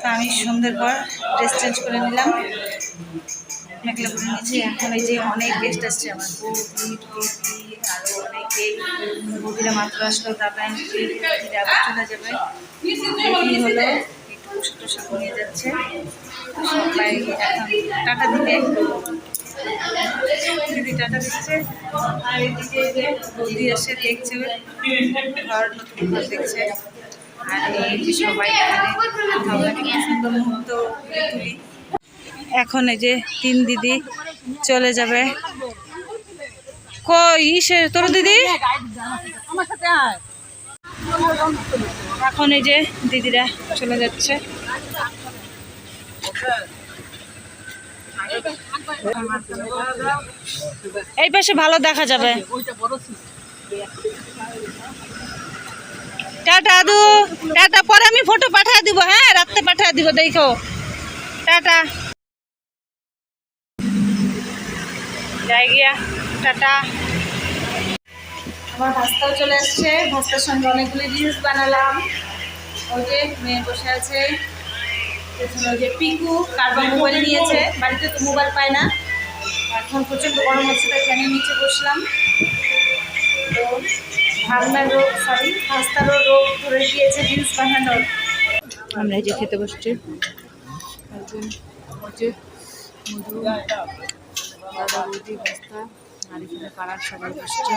তা আমি সন্ধ্যের পর ড্রেস চেঞ্জ করে নিলাম। মেঘলা করে নিয়েছি। এখন এই যে অনেক গেস্ট আসছে আমার বৌদি বৌদি আরও অনেকেই বৌদিরা মাত্র আসলো দাদা আবার চলে যাবে। বৌদি হলো। একটু পোশাক টোশাক নিয়ে যাচ্ছে। সবাই এখন টাটা দিবে দিদি টাটা দিচ্ছে। আর এদিকে বৌদি এসে দেখছে। ঘর নতুন ঘর দেখছে। এখানে এই যে তিন দিদি চলে যাবে। কই, ইসে তোর দিদি? এখন এই যে দিদিরা চলে যাচ্ছে। এই পাশে ভালো দেখা যাবে। টাটা দু টাটা। পরে আমি ফটো পাঠিয়ে দিব হ্যাঁ রাত্রে পাঠিয়ে দিব, দেখো। টাটা। যাই গিয়া, টাটা। আমার ভাস্তাও চলে আসছে ভাস্তার সঙ্গে অনেকগুলি রিলস বানালাম। ওই যে মেয়ে বসে আছে যে পিকু কারবার মোবাইল নিয়েছে। বাড়িতে তো মোবাইল পায় না। এখন প্রচণ্ড গরম হচ্ছে, তাই ফ্যানের নিচে বসলাম। ভাবনার রোগ সরি খাস্তারও রোগ ধরে গিয়েছে রিলস বানানোর। আমরা এই যে খেতে বসছি। মধু দাদা বৌদি ভাস্তা আর এখানে পাড়ার সবাই বসছে।